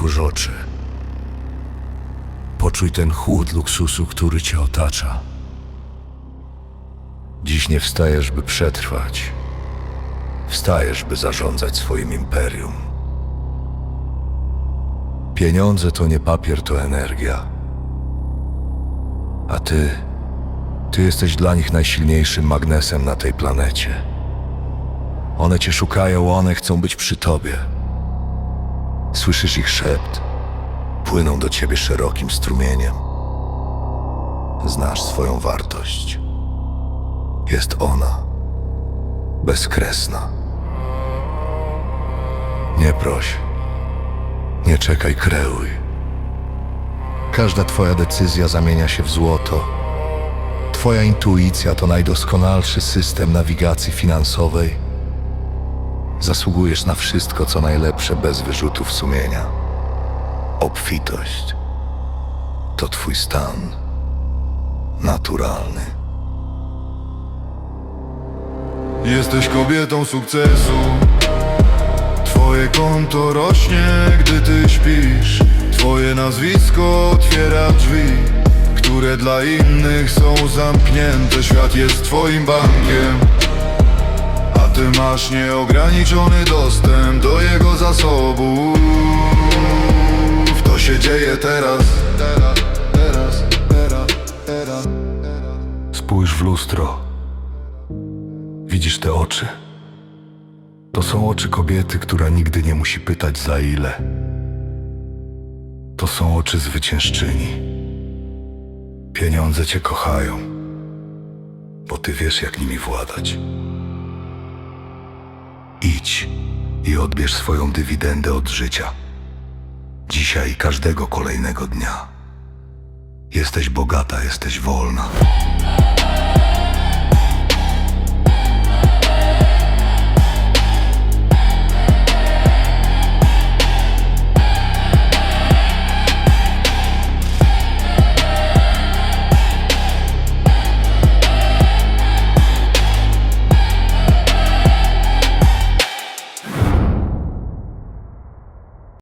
otwórz oczy. Poczuj ten chłód luksusu, który cię otacza. Dziś nie wstajesz, by przetrwać. Wstajesz, by zarządzać swoim imperium. Pieniądze to nie papier, to energia. A ty, ty jesteś dla nich najsilniejszym magnesem na tej planecie. One cię szukają, one chcą być przy tobie. Słyszysz ich szept. Płyną do ciebie szerokim strumieniem. Znasz swoją wartość. Jest ona bezkresna. Nie proś. Nie czekaj, kreuj. Każda twoja decyzja zamienia się w złoto. Twoja intuicja to najdoskonalszy system nawigacji finansowej. Zasługujesz na wszystko, co najlepsze bez wyrzutów sumienia. Obfitość to twój stan naturalny. Jesteś kobietą sukcesu Twoje konto rośnie, gdy ty śpisz Twoje nazwisko otwiera drzwi Które dla innych są zamknięte Świat jest twoim bankiem masz nieograniczony dostęp do jego zasobów To się dzieje teraz Teraz. Spójrz w lustro. Widzisz te oczy? To są oczy kobiety, która nigdy nie musi pytać za ile. To są oczy zwyciężczyni. Pieniądze cię kochają, bo ty wiesz, jak nimi władać. Idź i odbierz swoją dywidendę od życia. Dzisiaj i każdego kolejnego dnia. Jesteś bogata, jesteś wolna.